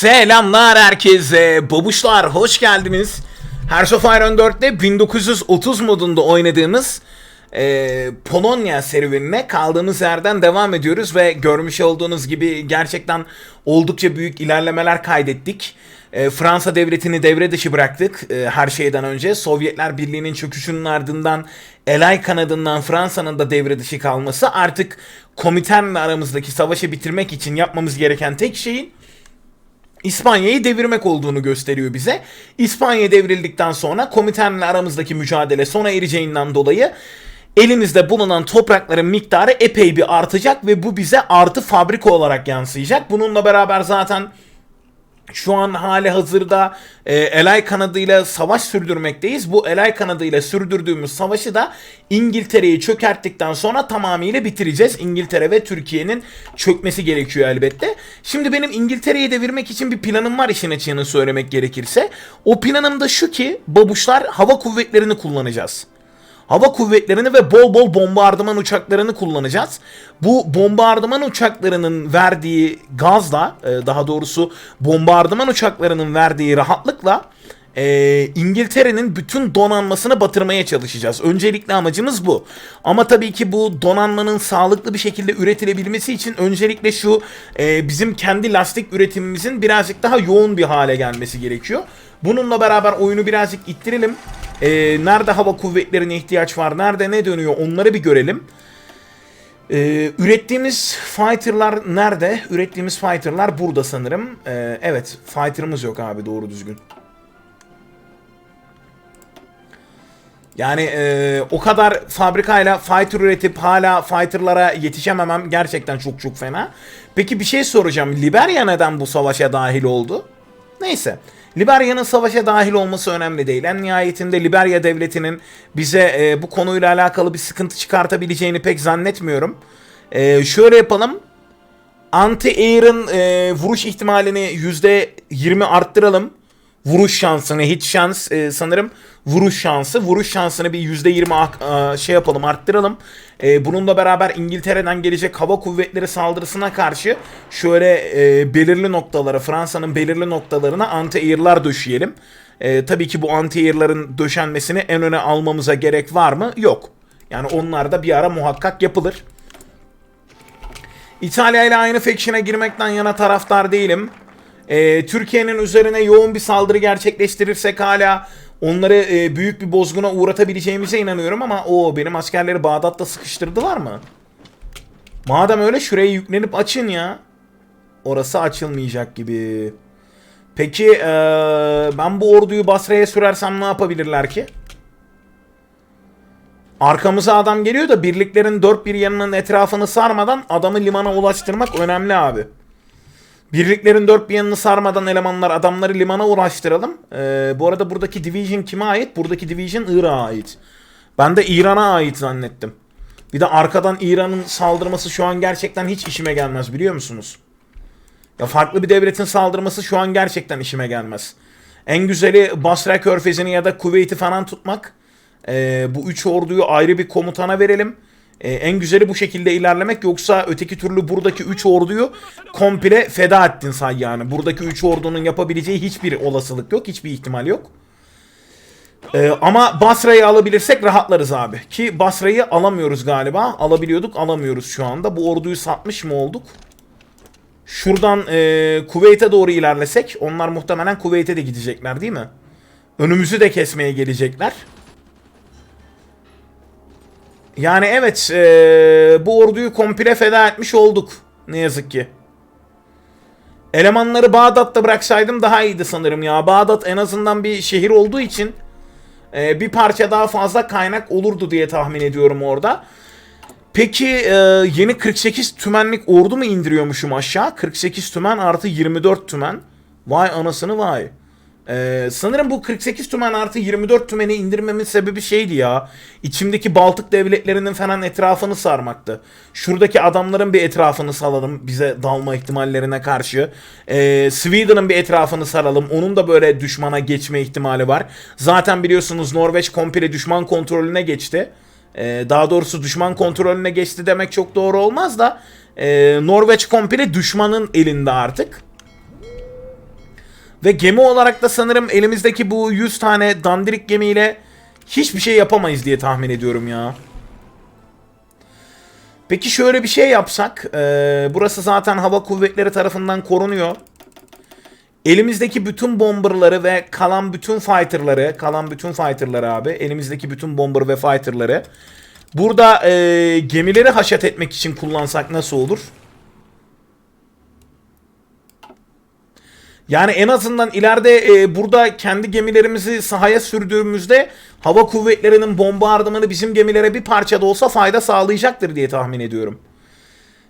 Selamlar herkese. Babuşlar hoş geldiniz. Hearts of Iron 4'te 1930 modunda oynadığımız e, Polonya serüvenine kaldığımız yerden devam ediyoruz ve görmüş olduğunuz gibi gerçekten oldukça büyük ilerlemeler kaydettik. E, Fransa devletini devre dışı bıraktık e, her şeyden önce. Sovyetler Birliği'nin çöküşünün ardından Elay kanadından Fransa'nın da devre dışı kalması artık Komitern'le aramızdaki savaşı bitirmek için yapmamız gereken tek şeyin İspanya'yı devirmek olduğunu gösteriyor bize. İspanya devrildikten sonra komitenle aramızdaki mücadele sona ereceğinden dolayı elimizde bulunan toprakların miktarı epey bir artacak ve bu bize artı fabrika olarak yansıyacak. Bununla beraber zaten şu an hali hazırda e, Elay kanadıyla savaş sürdürmekteyiz. Bu Elay kanadıyla sürdürdüğümüz savaşı da İngiltere'yi çökerttikten sonra tamamıyla bitireceğiz. İngiltere ve Türkiye'nin çökmesi gerekiyor elbette. Şimdi benim İngiltere'yi devirmek için bir planım var işin açığını söylemek gerekirse. O planım da şu ki babuşlar hava kuvvetlerini kullanacağız hava kuvvetlerini ve bol bol bombardıman uçaklarını kullanacağız. Bu bombardıman uçaklarının verdiği gazla, e, daha doğrusu bombardıman uçaklarının verdiği rahatlıkla e, İngiltere'nin bütün donanmasını batırmaya çalışacağız. Öncelikli amacımız bu. Ama tabii ki bu donanmanın sağlıklı bir şekilde üretilebilmesi için öncelikle şu e, bizim kendi lastik üretimimizin birazcık daha yoğun bir hale gelmesi gerekiyor. Bununla beraber oyunu birazcık ittirelim. E, nerede hava kuvvetlerine ihtiyaç var, nerede ne dönüyor onları bir görelim. Ee, ürettiğimiz fighter'lar nerede? Ürettiğimiz fighter'lar burada sanırım. Ee, evet, fighter'ımız yok abi doğru düzgün. Yani e, o kadar fabrikayla fighter üretip hala fighter'lara yetişememem gerçekten çok çok fena. Peki bir şey soracağım. Liberya neden bu savaşa dahil oldu? Neyse. Liberya'nın savaşa dahil olması önemli değil. En nihayetinde Liberya devletinin bize e, bu konuyla alakalı bir sıkıntı çıkartabileceğini pek zannetmiyorum. E, şöyle yapalım. Anti-Air'ın e, vuruş ihtimalini %20 arttıralım. Vuruş şansını, hiç şans e, sanırım vuruş şansı. Vuruş şansını bir %20 ak- a- şey yapalım, arttıralım. E, bununla beraber İngiltere'den gelecek hava kuvvetleri saldırısına karşı şöyle e, belirli noktalara, Fransa'nın belirli noktalarına anti-air'lar döşeyelim. E, tabii ki bu anti-air'ların döşenmesini en öne almamıza gerek var mı? Yok. Yani onlar da bir ara muhakkak yapılır. İtalya ile aynı faction'a girmekten yana taraftar değilim. Ee, Türkiye'nin üzerine yoğun bir saldırı gerçekleştirirsek hala onları e, büyük bir bozguna uğratabileceğimize inanıyorum ama o benim askerleri Bağdat'ta sıkıştırdılar mı? Madem öyle şuraya yüklenip açın ya. Orası açılmayacak gibi. Peki ee, ben bu orduyu Basra'ya sürersem ne yapabilirler ki? Arkamıza adam geliyor da birliklerin dört bir yanının etrafını sarmadan adamı limana ulaştırmak önemli abi. Birliklerin dört bir yanını sarmadan elemanlar adamları limana ulaştıralım. Ee, bu arada buradaki division kime ait? Buradaki division Irak'a ait. Ben de İran'a ait zannettim. Bir de arkadan İran'ın saldırması şu an gerçekten hiç işime gelmez biliyor musunuz? Ya farklı bir devletin saldırması şu an gerçekten işime gelmez. En güzeli Basra Körfezi'ni ya da Kuveyt'i falan tutmak. Ee, bu üç orduyu ayrı bir komutana verelim. Ee, en güzeli bu şekilde ilerlemek yoksa öteki türlü buradaki 3 orduyu komple feda ettin say yani. Buradaki 3 ordunun yapabileceği hiçbir olasılık yok, hiçbir ihtimal yok. Ee, ama Basra'yı alabilirsek rahatlarız abi. Ki Basra'yı alamıyoruz galiba. Alabiliyorduk, alamıyoruz şu anda. Bu orduyu satmış mı olduk? Şuradan e, Kuveyt'e doğru ilerlesek onlar muhtemelen Kuveyt'e de gidecekler değil mi? Önümüzü de kesmeye gelecekler. Yani evet eee, bu orduyu komple feda etmiş olduk. Ne yazık ki. Elemanları Bağdat'ta bıraksaydım daha iyiydi sanırım ya. Bağdat en azından bir şehir olduğu için eee, bir parça daha fazla kaynak olurdu diye tahmin ediyorum orada. Peki eee, yeni 48 tümenlik ordu mu indiriyormuşum aşağı? 48 tümen artı 24 tümen. Vay anasını vay. Ee, sanırım bu 48 tümen artı 24 tümeni indirmemin sebebi şeydi ya. İçimdeki Baltık devletlerinin falan etrafını sarmaktı. Şuradaki adamların bir etrafını salalım bize dalma ihtimallerine karşı. Ee, Sweden'ın bir etrafını saralım. Onun da böyle düşmana geçme ihtimali var. Zaten biliyorsunuz Norveç komple düşman kontrolüne geçti. Ee, daha doğrusu düşman kontrolüne geçti demek çok doğru olmaz da. ee, Norveç komple düşmanın elinde artık. Ve gemi olarak da sanırım elimizdeki bu 100 tane dandirik gemiyle hiçbir şey yapamayız diye tahmin ediyorum ya. Peki şöyle bir şey yapsak. ee, burası zaten hava kuvvetleri tarafından korunuyor. Elimizdeki bütün bomberları ve kalan bütün fighterları, kalan bütün fighterları abi, elimizdeki bütün bomber ve fighterları burada ee, gemileri haşet etmek için kullansak nasıl olur? Yani en azından ileride e, burada kendi gemilerimizi sahaya sürdüğümüzde hava kuvvetlerinin bombardımanı bizim gemilere bir parça da olsa fayda sağlayacaktır diye tahmin ediyorum.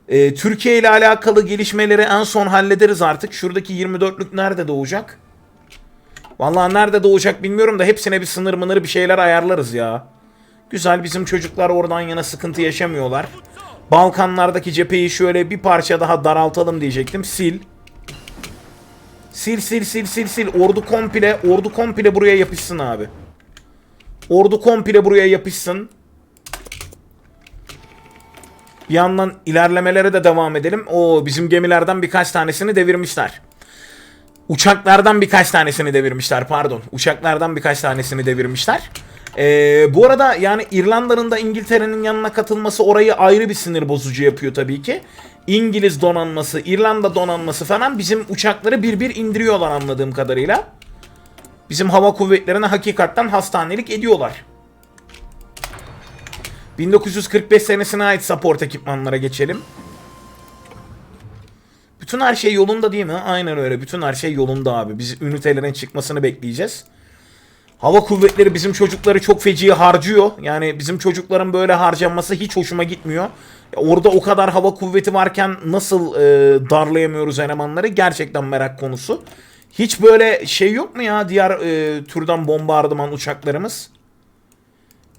E, Türkiye ile alakalı gelişmeleri en son hallederiz artık. Şuradaki 24'lük nerede doğacak? Vallahi nerede doğacak bilmiyorum da hepsine bir sınır mınır bir şeyler ayarlarız ya. Güzel bizim çocuklar oradan yana sıkıntı yaşamıyorlar. Balkanlardaki cepheyi şöyle bir parça daha daraltalım diyecektim. Sil. Sil sil sil sil sil. Ordu komple, ordu komple buraya yapışsın abi. Ordu komple buraya yapışsın. Bir yandan ilerlemelere de devam edelim. O bizim gemilerden birkaç tanesini devirmişler. Uçaklardan birkaç tanesini devirmişler pardon. Uçaklardan birkaç tanesini devirmişler. Ee, bu arada yani İrlanda'nın da İngiltere'nin yanına katılması orayı ayrı bir sinir bozucu yapıyor tabii ki. İngiliz donanması, İrlanda donanması falan bizim uçakları bir bir indiriyorlar anladığım kadarıyla. Bizim hava kuvvetlerine hakikaten hastanelik ediyorlar. 1945 senesine ait support ekipmanlara geçelim. Bütün her şey yolunda değil mi? Aynen öyle. Bütün her şey yolunda abi. Biz ünitelerin çıkmasını bekleyeceğiz. Hava kuvvetleri bizim çocukları çok feci harcıyor. Yani bizim çocukların böyle harcanması hiç hoşuma gitmiyor. Orada o kadar hava kuvveti varken nasıl e, darlayamıyoruz elemanları gerçekten merak konusu. Hiç böyle şey yok mu ya diğer e, türden bombardıman uçaklarımız?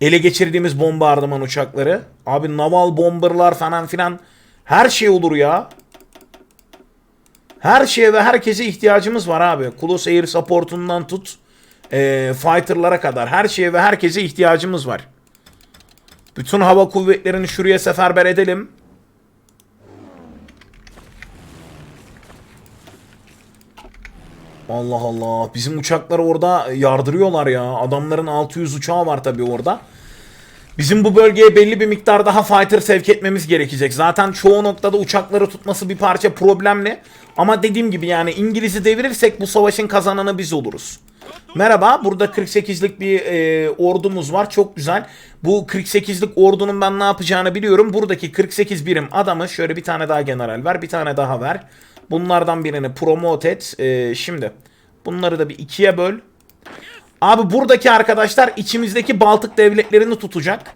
Ele geçirdiğimiz bombardıman uçakları. Abi naval bomberlar falan filan her şey olur ya. Her şeye ve herkese ihtiyacımız var abi. Close Air Support'undan tut e, fighter'lara kadar her şeye ve herkese ihtiyacımız var. Bütün hava kuvvetlerini şuraya seferber edelim. Allah Allah. Bizim uçakları orada yardırıyorlar ya. Adamların 600 uçağı var tabii orada. Bizim bu bölgeye belli bir miktar daha fighter sevk etmemiz gerekecek. Zaten çoğu noktada uçakları tutması bir parça problemli. Ama dediğim gibi yani İngiliz'i devirirsek bu savaşın kazananı biz oluruz. Merhaba, burada 48'lik bir e, ordumuz var. Çok güzel. Bu 48'lik ordunun ben ne yapacağını biliyorum. Buradaki 48 birim adamı şöyle bir tane daha general ver, bir tane daha ver. Bunlardan birini promote et. E, şimdi bunları da bir ikiye böl. Abi buradaki arkadaşlar içimizdeki Baltık devletlerini tutacak.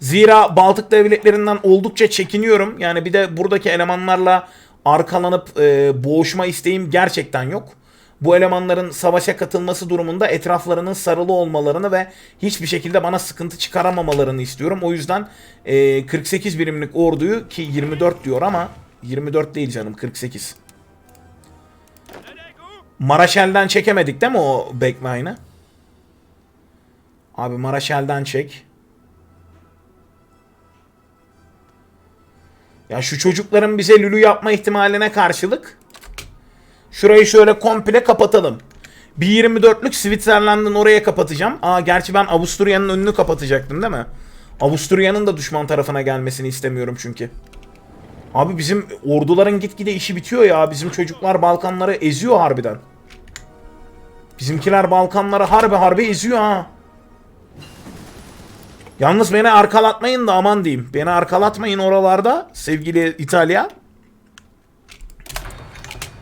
Zira Baltık devletlerinden oldukça çekiniyorum. Yani bir de buradaki elemanlarla arkalanıp e, boğuşma isteğim gerçekten yok. Bu elemanların savaşa katılması durumunda etraflarının sarılı olmalarını ve hiçbir şekilde bana sıkıntı çıkaramamalarını istiyorum. O yüzden e, 48 birimlik orduyu ki 24 diyor ama 24 değil canım 48. Maraşel'den çekemedik değil mi o backline'ı? Abi Maraşel'den çek. Ya şu çocukların bize lülü yapma ihtimaline karşılık şurayı şöyle komple kapatalım. Bir 24'lük Switzerland'ın oraya kapatacağım. Aa gerçi ben Avusturya'nın önünü kapatacaktım değil mi? Avusturya'nın da düşman tarafına gelmesini istemiyorum çünkü. Abi bizim orduların gitgide işi bitiyor ya. Bizim çocuklar Balkanları eziyor harbiden. Bizimkiler Balkanları harbi harbi eziyor ha. Yalnız beni arkalatmayın da aman diyeyim. Beni arkalatmayın oralarda sevgili İtalya.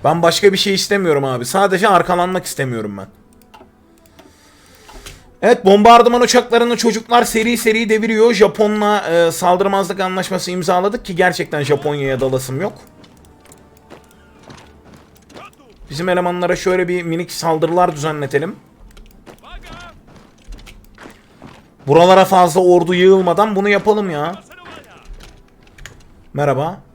Ben başka bir şey istemiyorum abi. Sadece arkalanmak istemiyorum ben. Evet bombardıman uçaklarını çocuklar seri seri deviriyor. Japon'la e, saldırmazlık anlaşması imzaladık ki gerçekten Japonya'ya dalasım yok. Bizim elemanlara şöyle bir minik saldırılar düzenletelim. Buralara fazla ordu yığılmadan bunu yapalım ya. Merhaba.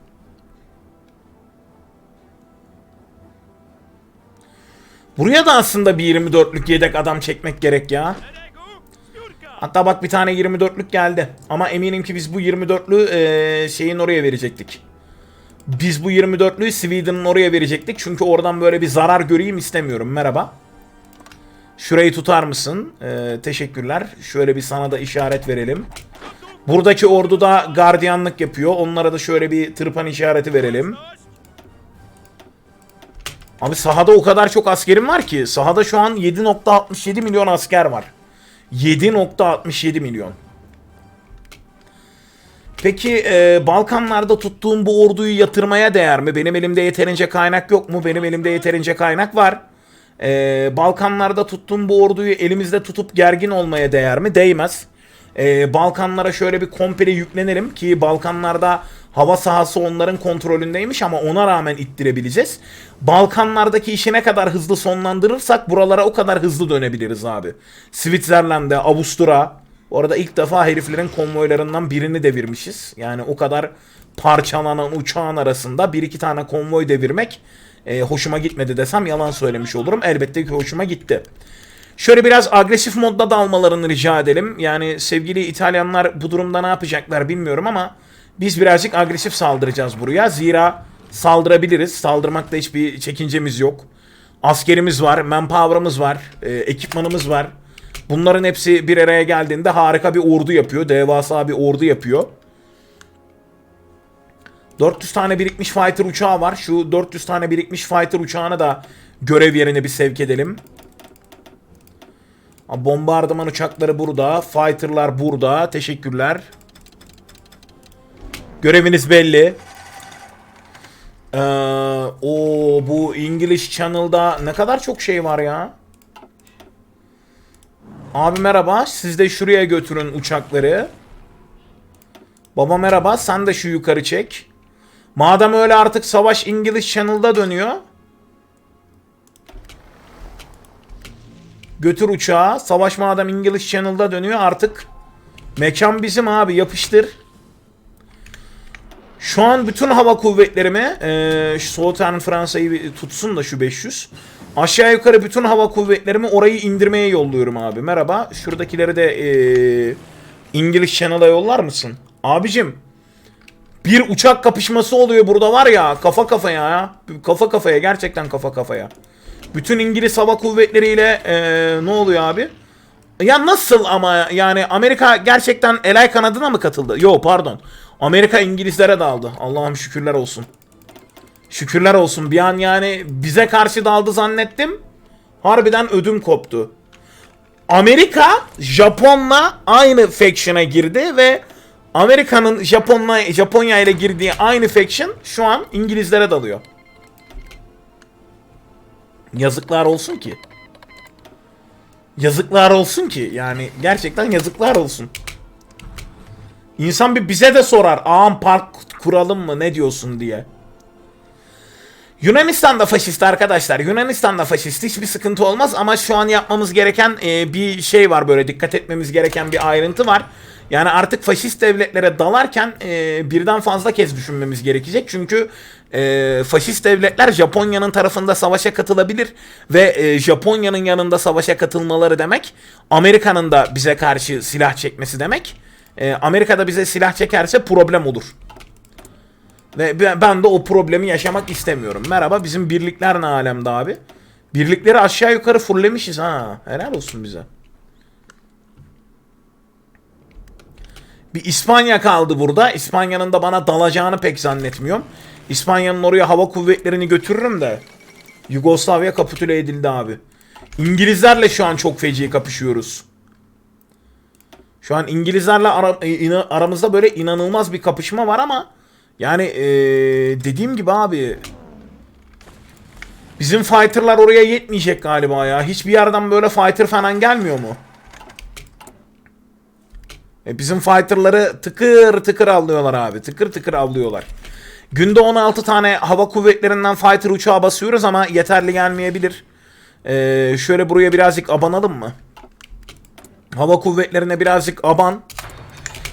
Buraya da aslında bir 24'lük yedek adam çekmek gerek ya. Hatta bak bir tane 24'lük geldi. Ama eminim ki biz bu 24'lü e, şeyin oraya verecektik. Biz bu 24'lüyü Sweden'ın oraya verecektik. Çünkü oradan böyle bir zarar göreyim istemiyorum. Merhaba. Şurayı tutar mısın? Ee, teşekkürler. Şöyle bir sana da işaret verelim. Buradaki ordu da gardiyanlık yapıyor. Onlara da şöyle bir tırpan işareti verelim. Abi sahada o kadar çok askerim var ki. Sahada şu an 7.67 milyon asker var. 7.67 milyon. Peki e, Balkanlarda tuttuğum bu orduyu yatırmaya değer mi? Benim elimde yeterince kaynak yok mu? Benim elimde yeterince kaynak var. E, Balkanlarda tuttuğum bu orduyu elimizde tutup gergin olmaya değer mi? Değmez. E, Balkanlara şöyle bir komple yüklenelim ki Balkanlarda hava sahası onların kontrolündeymiş ama ona rağmen ittirebileceğiz. Balkanlardaki işi ne kadar hızlı sonlandırırsak buralara o kadar hızlı dönebiliriz abi. Switzerland'e, Avusturya, bu arada ilk defa heriflerin konvoylarından birini devirmişiz. Yani o kadar parçalanan uçağın arasında bir iki tane konvoy devirmek e, hoşuma gitmedi desem yalan söylemiş olurum. Elbette ki hoşuma gitti. Şöyle biraz agresif modda da almalarını rica edelim. Yani sevgili İtalyanlar bu durumda ne yapacaklar bilmiyorum ama biz birazcık agresif saldıracağız buraya. Zira saldırabiliriz. Saldırmakta hiçbir çekincemiz yok. Askerimiz var, manpower'ımız var, e, ekipmanımız var. Bunların hepsi bir araya geldiğinde harika bir ordu yapıyor. Devasa bir ordu yapıyor. 400 tane birikmiş fighter uçağı var. Şu 400 tane birikmiş fighter uçağına da görev yerine bir sevk edelim. Bombardıman uçakları burada. Fighter'lar burada. Teşekkürler. Göreviniz belli. Ee, o bu English Channel'da ne kadar çok şey var ya. Abi merhaba. Siz de şuraya götürün uçakları. Baba merhaba. Sen de şu yukarı çek. Madem öyle artık savaş English Channel'da dönüyor. Götür uçağı. Savaş madem English Channel'da dönüyor artık. Mekan bizim abi yapıştır. Şu an bütün hava kuvvetlerimi eee şu Southern Fransa'yı tutsun da şu 500. Aşağı yukarı bütün hava kuvvetlerimi orayı indirmeye yolluyorum abi. Merhaba. Şuradakileri de eee İngiliz Channel'a yollar mısın? Abicim bir uçak kapışması oluyor burada var ya kafa kafaya ya. Kafa kafaya gerçekten kafa kafaya. Bütün İngiliz hava kuvvetleriyle eee, ne oluyor abi? Ya nasıl ama yani Amerika gerçekten elay kanadına mı katıldı? Yo pardon. Amerika İngilizlere daldı. Allah'ım şükürler olsun. Şükürler olsun. Bir an yani bize karşı daldı zannettim. Harbiden ödüm koptu. Amerika Japon'la aynı faction'a girdi ve Amerika'nın Japon'la Japonya ile girdiği aynı faction şu an İngilizlere dalıyor. Yazıklar olsun ki. Yazıklar olsun ki. Yani gerçekten yazıklar olsun. İnsan bir bize de sorar. Ağam park kuralım mı ne diyorsun diye. Yunanistan'da faşist arkadaşlar. Yunanistan'da faşist hiçbir sıkıntı olmaz ama şu an yapmamız gereken e, bir şey var böyle dikkat etmemiz gereken bir ayrıntı var. Yani artık faşist devletlere dalarken e, birden fazla kez düşünmemiz gerekecek. Çünkü e, faşist devletler Japonya'nın tarafında savaşa katılabilir ve e, Japonya'nın yanında savaşa katılmaları demek Amerika'nın da bize karşı silah çekmesi demek. E, Amerika'da bize silah çekerse problem olur. Ve ben- de o problemi yaşamak istemiyorum. Merhaba bizim birlikler ne alemde abi? Birlikleri aşağı yukarı fullemişiz ha. Helal olsun bize. Bir İspanya kaldı burada. İspanya'nın da bana dalacağını pek zannetmiyorum. İspanya'nın oraya hava kuvvetlerini götürürüm de. Yugoslavya kapitüle edildi abi. İngilizlerle şu an çok feci kapışıyoruz. Şu an İngilizlerle ara- e, aramızda böyle inanılmaz bir kapışma var ama yani ee, dediğim gibi abi bizim fighterlar oraya yetmeyecek galiba ya. Hiçbir yerden böyle fighter falan gelmiyor mu? E bizim fighterları tıkır tıkır avlıyorlar abi. Tıkır tıkır avlıyorlar. Günde 16 tane hava kuvvetlerinden fighter uçağı basıyoruz ama yeterli gelmeyebilir. Ee, şöyle buraya birazcık abanalım mı? Hava kuvvetlerine birazcık aban.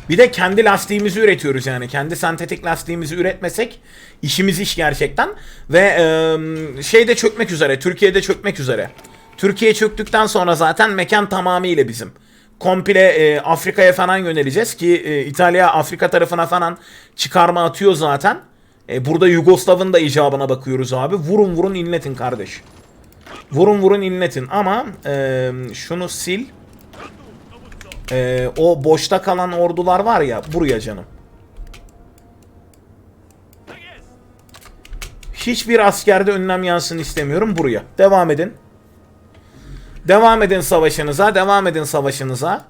Bir de kendi lastiğimizi üretiyoruz yani. Kendi sentetik lastiğimizi üretmesek işimiz iş gerçekten. Ve e, şey de çökmek üzere. Türkiye'de çökmek üzere. Türkiye çöktükten sonra zaten mekan tamamıyla bizim. Komple e, Afrika'ya falan yöneleceğiz ki e, İtalya Afrika tarafına falan çıkarma atıyor zaten. E, burada Yugoslav'ın da icabına bakıyoruz abi. Vurun vurun inletin kardeş. Vurun vurun inletin ama e, şunu sil. E, o boşta kalan ordular var ya buraya canım. Hiçbir askerde önlem yansın istemiyorum buraya. Devam edin. Devam edin savaşınıza. Devam edin savaşınıza.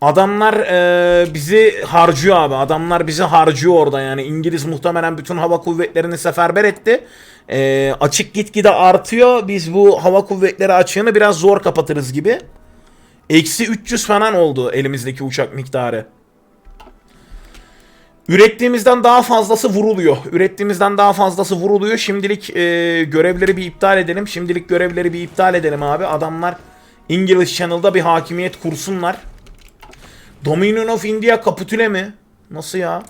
Adamlar e, bizi harcıyor abi. Adamlar bizi harcıyor orada yani. İngiliz muhtemelen bütün hava kuvvetlerini seferber etti. E, açık gitgide artıyor. Biz bu hava kuvvetleri açığını biraz zor kapatırız gibi. Eksi 300 falan oldu elimizdeki uçak miktarı. Ürettiğimizden daha fazlası vuruluyor. Ürettiğimizden daha fazlası vuruluyor. Şimdilik e, görevleri bir iptal edelim. Şimdilik görevleri bir iptal edelim abi. Adamlar İngiliz Channel'da bir hakimiyet kursunlar. Dominion of India kapitüle mi? Nasıl ya?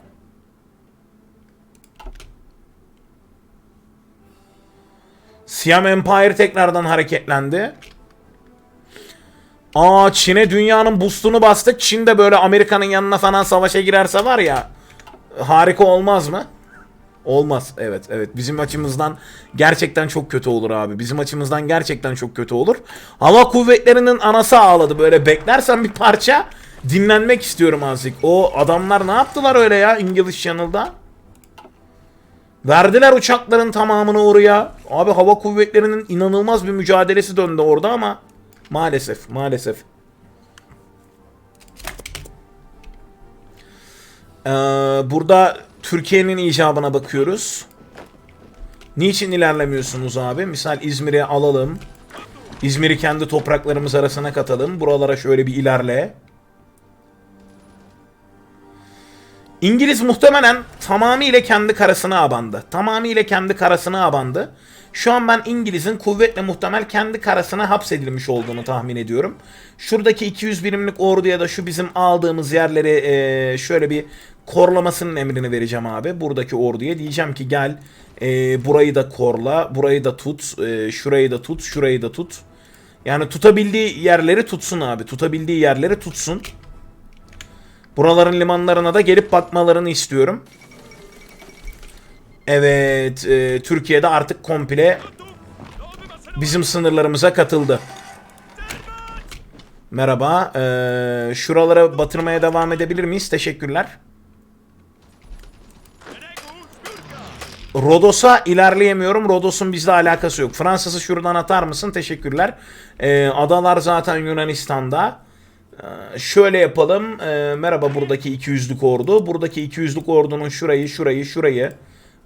Siam Empire tekrardan hareketlendi. Aa Çin'e dünyanın boostunu bastık. Çin de böyle Amerika'nın yanına falan savaşa girerse var ya harika olmaz mı? Olmaz. Evet, evet. Bizim açımızdan gerçekten çok kötü olur abi. Bizim açımızdan gerçekten çok kötü olur. Hava kuvvetlerinin anası ağladı. Böyle beklersen bir parça dinlenmek istiyorum azıcık. O adamlar ne yaptılar öyle ya İngiliz Channel'da? Verdiler uçakların tamamını oraya. Abi hava kuvvetlerinin inanılmaz bir mücadelesi döndü orada ama maalesef, maalesef. Ee, burada Türkiye'nin icabına bakıyoruz. Niçin ilerlemiyorsunuz abi? Misal İzmir'i alalım. İzmir'i kendi topraklarımız arasına katalım. Buralara şöyle bir ilerle. İngiliz muhtemelen tamamıyla kendi karasına abandı. Tamamıyla kendi karasına abandı. Şu an ben İngiliz'in kuvvetle muhtemel kendi karasına hapsedilmiş olduğunu tahmin ediyorum. Şuradaki 200 birimlik orduya da şu bizim aldığımız yerleri eee, şöyle bir korlamasının emrini vereceğim abi. Buradaki orduya diyeceğim ki gel eee, burayı da korla, burayı da tut, eee, şurayı da tut, şurayı da tut. Yani tutabildiği yerleri tutsun abi. Tutabildiği yerleri tutsun. Buraların limanlarına da gelip bakmalarını istiyorum. Evet, e, Türkiye'de artık komple bizim sınırlarımıza katıldı. Merhaba, e, şuralara batırmaya devam edebilir miyiz? Teşekkürler. Rodos'a ilerleyemiyorum. Rodos'un bizle alakası yok. Fransız'ı şuradan atar mısın? Teşekkürler. E, adalar zaten Yunanistan'da. Ee, şöyle yapalım. Ee, merhaba buradaki 200'lük ordu. Buradaki 200'lük ordunun şurayı, şurayı, şurayı,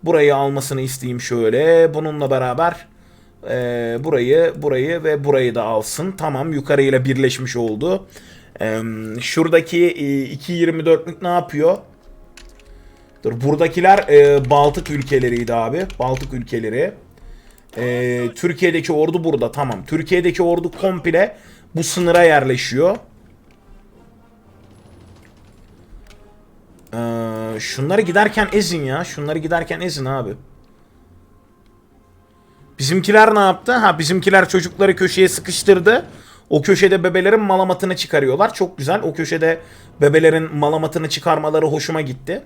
burayı almasını isteyeyim şöyle. Bununla beraber e, burayı, burayı ve burayı da alsın. Tamam yukarıyla birleşmiş oldu. Ee, şuradaki e, 2.24'lük ne yapıyor? Dur buradakiler e, Baltık ülkeleriydi abi. Baltık ülkeleri. E, Türkiye'deki ordu burada tamam. Türkiye'deki ordu komple bu sınıra yerleşiyor. Şunları giderken ezin ya. Şunları giderken ezin abi. Bizimkiler ne yaptı? Ha bizimkiler çocukları köşeye sıkıştırdı. O köşede bebelerin malamatını çıkarıyorlar. Çok güzel. O köşede bebelerin malamatını çıkarmaları hoşuma gitti.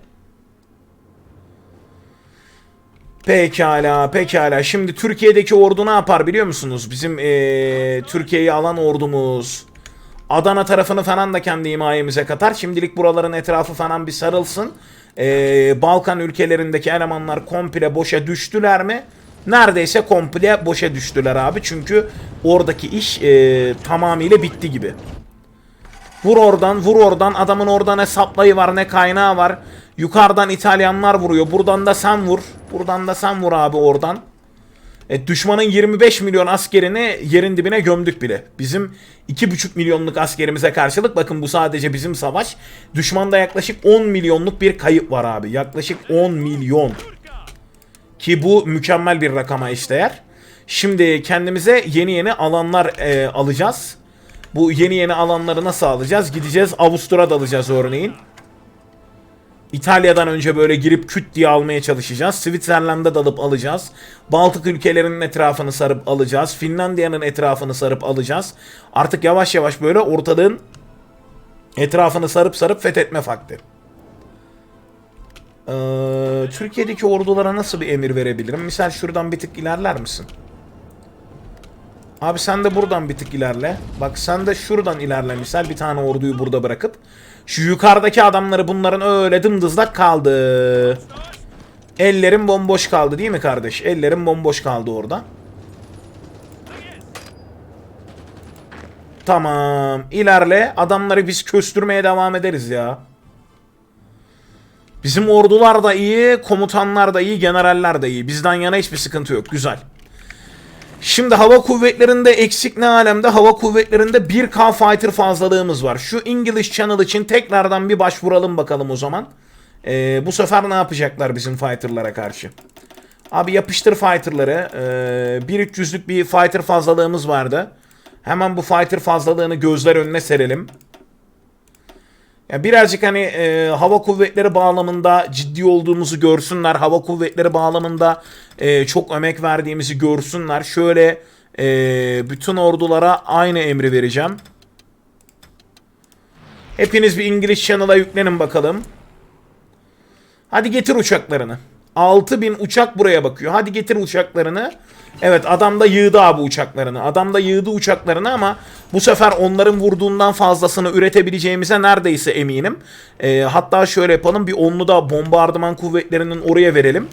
Pekala, pekala. Şimdi Türkiye'deki ordu ne yapar biliyor musunuz? Bizim ee, Türkiye'yi alan ordumuz. Adana tarafını falan da kendi himayemize katar. Şimdilik buraların etrafı falan bir sarılsın. Ee, Balkan ülkelerindeki elemanlar komple boşa düştüler mi? Neredeyse komple boşa düştüler abi. Çünkü oradaki iş ee, tamamıyla bitti gibi. Vur oradan, vur oradan. Adamın orada ne saplayı var, ne kaynağı var. Yukarıdan İtalyanlar vuruyor. Buradan da sen vur. Buradan da sen vur abi oradan. E, düşmanın 25 milyon askerini yerin dibine gömdük bile. Bizim 2,5 milyonluk askerimize karşılık bakın bu sadece bizim savaş. Düşmanda yaklaşık 10 milyonluk bir kayıp var abi. Yaklaşık 10 milyon. Ki bu mükemmel bir rakama eşdeğer. Şimdi kendimize yeni yeni alanlar e, alacağız. Bu yeni yeni alanları nasıl alacağız? Gideceğiz Avusturya'da alacağız örneğin. İtalya'dan önce böyle girip küt diye almaya çalışacağız. Switzerland'da dalıp alacağız. Baltık ülkelerinin etrafını sarıp alacağız. Finlandiya'nın etrafını sarıp alacağız. Artık yavaş yavaş böyle ortalığın etrafını sarıp sarıp fethetme vakti. Ee, Türkiye'deki ordulara nasıl bir emir verebilirim? Misal şuradan bir tık ilerler misin? Abi sen de buradan bir tık ilerle. Bak sen de şuradan ilerle misal bir tane orduyu burada bırakıp. Şu yukarıdaki adamları bunların öyle dımdızlak kaldı. Ellerim bomboş kaldı değil mi kardeş? Ellerim bomboş kaldı orada. Tamam. ilerle. Adamları biz köstürmeye devam ederiz ya. Bizim ordular da iyi, komutanlar da iyi, generaller de iyi. Bizden yana hiçbir sıkıntı yok. Güzel. Şimdi hava kuvvetlerinde eksik ne alemde? Hava kuvvetlerinde 1K fighter fazlalığımız var. Şu English Channel için tekrardan bir başvuralım bakalım o zaman. Ee, bu sefer ne yapacaklar bizim fighterlara karşı? Abi yapıştır fighterları. Ee, 1-300'lük bir fighter fazlalığımız vardı. Hemen bu fighter fazlalığını gözler önüne serelim. Ya birazcık hani e, hava kuvvetleri bağlamında ciddi olduğumuzu görsünler. Hava kuvvetleri bağlamında e, çok emek verdiğimizi görsünler. Şöyle e, bütün ordulara aynı emri vereceğim. Hepiniz bir İngiliz Channel'a yüklenin bakalım. Hadi getir uçaklarını. 6000 uçak buraya bakıyor. Hadi getir uçaklarını. Evet adam da yığdı abi uçaklarını. Adam da yığdı uçaklarını ama bu sefer onların vurduğundan fazlasını üretebileceğimize neredeyse eminim. Ee, hatta şöyle yapalım bir onlu da bombardıman kuvvetlerinin oraya verelim.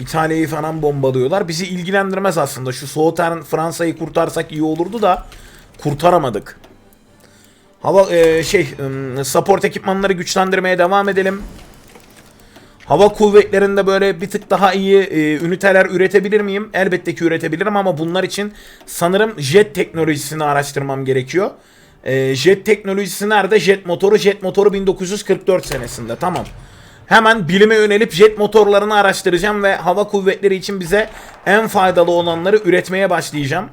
İtalya'yı falan bombalıyorlar. Bizi ilgilendirmez aslında. Şu Soğutern Fransa'yı kurtarsak iyi olurdu da kurtaramadık. Hava e, şey support ekipmanları güçlendirmeye devam edelim. Hava kuvvetlerinde böyle bir tık daha iyi e, üniteler üretebilir miyim? Elbette ki üretebilirim ama bunlar için sanırım jet teknolojisini araştırmam gerekiyor. E, jet teknolojisi nerede? Jet motoru. Jet motoru 1944 senesinde. Tamam. Hemen bilime yönelip jet motorlarını araştıracağım ve hava kuvvetleri için bize en faydalı olanları üretmeye başlayacağım.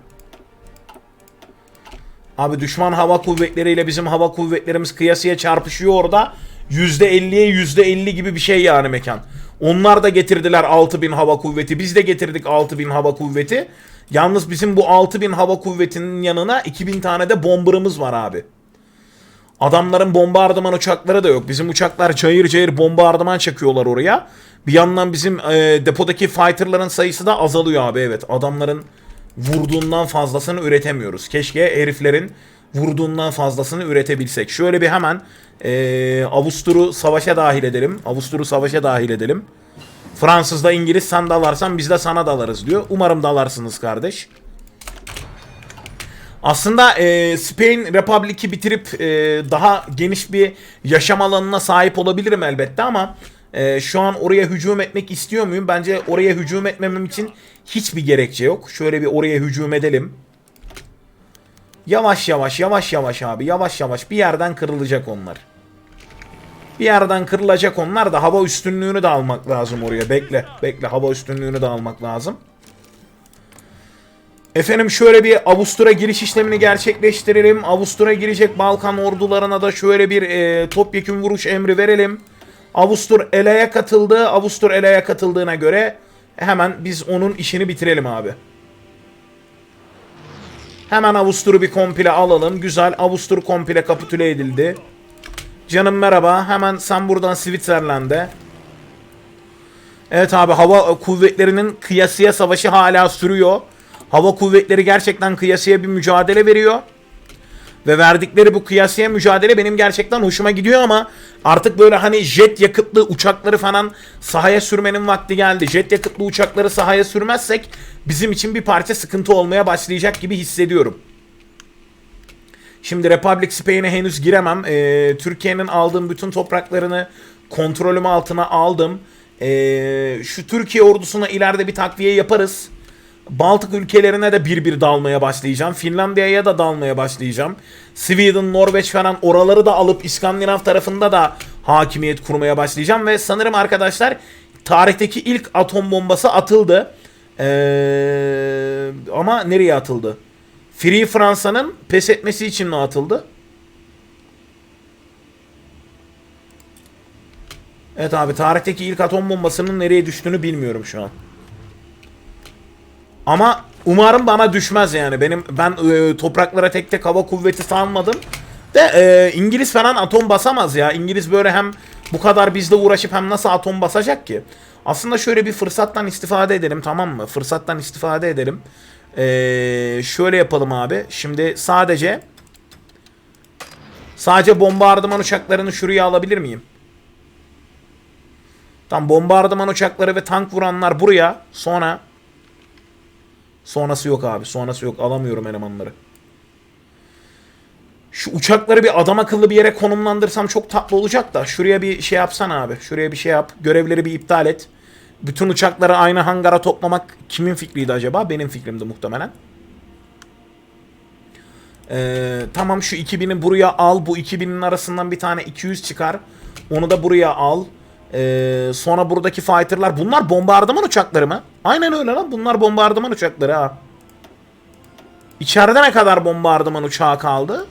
Abi düşman hava kuvvetleriyle bizim hava kuvvetlerimiz kıyasıya çarpışıyor orada. %50'ye %50 gibi bir şey yani mekan. Onlar da getirdiler 6000 hava kuvveti. Biz de getirdik 6000 hava kuvveti. Yalnız bizim bu 6000 hava kuvvetinin yanına 2000 tane de bomberımız var abi. Adamların bombardıman uçakları da yok. Bizim uçaklar cayır cayır bombardıman çakıyorlar oraya. Bir yandan bizim e, depodaki fighterların sayısı da azalıyor abi evet. Adamların vurduğundan fazlasını üretemiyoruz. Keşke heriflerin vurduğundan fazlasını üretebilsek. Şöyle bir hemen e, Avustur'u savaşa dahil edelim. Avustur'u savaşa dahil edelim. Fransız'da İngiliz sen dalarsan biz de sana dalarız diyor. Umarım dalarsınız kardeş. Aslında e, Spain Republic'i bitirip e, daha geniş bir yaşam alanına sahip olabilirim elbette ama e, şu an oraya hücum etmek istiyor muyum? Bence oraya hücum etmemem için hiçbir gerekçe yok. Şöyle bir oraya hücum edelim. Yavaş yavaş yavaş yavaş abi yavaş yavaş bir yerden kırılacak onlar. Bir yerden kırılacak onlar da hava üstünlüğünü de almak lazım oraya. Bekle bekle hava üstünlüğünü de almak lazım. Efendim şöyle bir Avustur'a giriş işlemini gerçekleştirelim. Avustur'a girecek Balkan ordularına da şöyle bir e, topyekun vuruş emri verelim. Avustur eleye katıldı. Avustur eleye katıldığına göre hemen biz onun işini bitirelim abi. Hemen Avustur'u bir komple alalım. Güzel. Avustur komple kapitüle edildi. Canım merhaba. Hemen sen buradan Switzerland'e. Evet abi hava kuvvetlerinin kıyasıya savaşı hala sürüyor. Hava kuvvetleri gerçekten kıyasıya bir mücadele veriyor. Ve verdikleri bu kıyasıya mücadele benim gerçekten hoşuma gidiyor ama artık böyle hani jet yakıtlı uçakları falan sahaya sürmenin vakti geldi. Jet yakıtlı uçakları sahaya sürmezsek bizim için bir parça sıkıntı olmaya başlayacak gibi hissediyorum. Şimdi Republic Spain'e henüz giremem. Ee, Türkiye'nin aldığım bütün topraklarını kontrolüm altına aldım. Ee, şu Türkiye ordusuna ileride bir takviye yaparız. Baltık ülkelerine de bir bir dalmaya başlayacağım. Finlandiya'ya da dalmaya başlayacağım. Sweden, Norveç falan oraları da alıp İskandinav tarafında da hakimiyet kurmaya başlayacağım. Ve sanırım arkadaşlar tarihteki ilk atom bombası atıldı. Ee, ama nereye atıldı? Free Fransa'nın pes etmesi için mi atıldı? Evet abi tarihteki ilk atom bombasının nereye düştüğünü bilmiyorum şu an. Ama umarım bana düşmez yani. Benim ben e, topraklara tek tek hava kuvveti salmadım. De e, İngiliz falan atom basamaz ya. İngiliz böyle hem bu kadar bizle uğraşıp hem nasıl atom basacak ki? Aslında şöyle bir fırsattan istifade edelim tamam mı? Fırsattan istifade edelim. E, şöyle yapalım abi. Şimdi sadece sadece bombardıman uçaklarını şuraya alabilir miyim? Tam bombardıman uçakları ve tank vuranlar buraya. Sonra sonrası yok abi. Sonrası yok. Alamıyorum elemanları. Şu uçakları bir adam akıllı bir yere konumlandırsam çok tatlı olacak da. Şuraya bir şey yapsana abi. Şuraya bir şey yap. Görevleri bir iptal et. Bütün uçakları aynı hangara toplamak kimin fikriydi acaba? Benim fikrimdi muhtemelen. Ee, tamam şu 2000'i buraya al. Bu 2000'in arasından bir tane 200 çıkar. Onu da buraya al. Ee, sonra buradaki fighterlar. Bunlar bombardıman uçakları mı? Aynen öyle lan. Bunlar bombardıman uçakları ha. İçeride ne kadar bombardıman uçağı kaldı?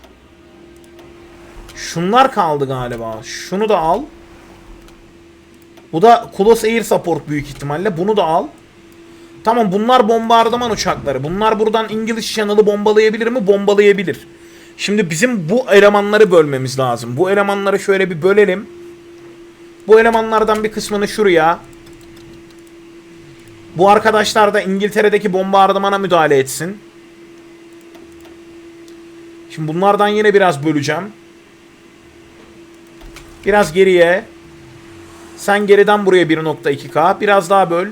Şunlar kaldı galiba. Şunu da al. Bu da Kulos Air Support büyük ihtimalle. Bunu da al. Tamam bunlar bombardıman uçakları. Bunlar buradan İngiliz Channel'ı bombalayabilir mi? Bombalayabilir. Şimdi bizim bu elemanları bölmemiz lazım. Bu elemanları şöyle bir bölelim. Bu elemanlardan bir kısmını şuraya. Bu arkadaşlar da İngiltere'deki bombardımana müdahale etsin. Şimdi bunlardan yine biraz böleceğim. Biraz geriye. Sen geriden buraya 1.2K. Biraz daha böl.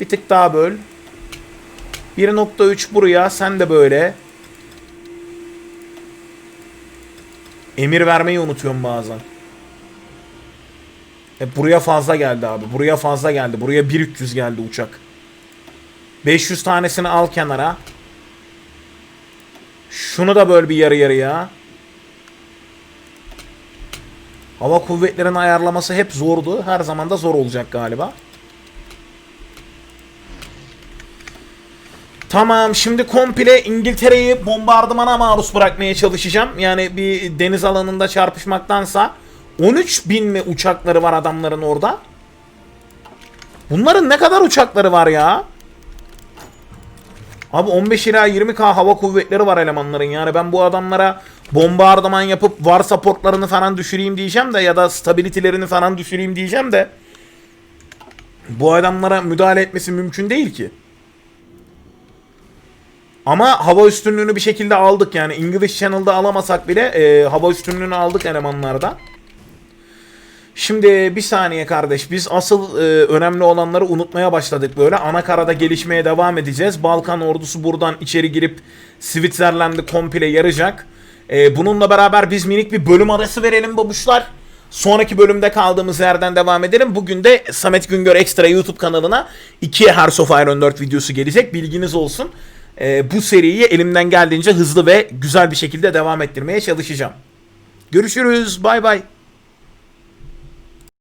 Bir tık daha böl. 1.3 buraya. Sen de böyle. Emir vermeyi unutuyorum bazen. E buraya fazla geldi abi. Buraya fazla geldi. Buraya 1300 geldi uçak. 500 tanesini al kenara. Şunu da böl bir yarı yarıya. Hava kuvvetlerinin ayarlaması hep zordu. Her zaman da zor olacak galiba. Tamam şimdi komple İngiltere'yi bombardımana maruz bırakmaya çalışacağım. Yani bir deniz alanında çarpışmaktansa 13 bin mi uçakları var adamların orada? Bunların ne kadar uçakları var ya? Abi 15 ila 20k hava kuvvetleri var elemanların. Yani ben bu adamlara bombardıman yapıp var supportlarını falan düşüreyim diyeceğim de ya da stability'lerini falan düşüreyim diyeceğim de bu adamlara müdahale etmesi mümkün değil ki. Ama hava üstünlüğünü bir şekilde aldık yani English Channel'da alamasak bile e, hava üstünlüğünü aldık elemanlarda. Şimdi bir saniye kardeş biz asıl e, önemli olanları unutmaya başladık böyle. Ana karada gelişmeye devam edeceğiz. Balkan ordusu buradan içeri girip Switzerland'ı komple yaracak. E, bununla beraber biz minik bir bölüm arası verelim babuşlar. Sonraki bölümde kaldığımız yerden devam edelim. Bugün de Samet Güngör Ekstra YouTube kanalına 2 Hearts of Iron 4 videosu gelecek. Bilginiz olsun. E, bu seriyi elimden geldiğince hızlı ve güzel bir şekilde devam ettirmeye çalışacağım. Görüşürüz. Bay bay.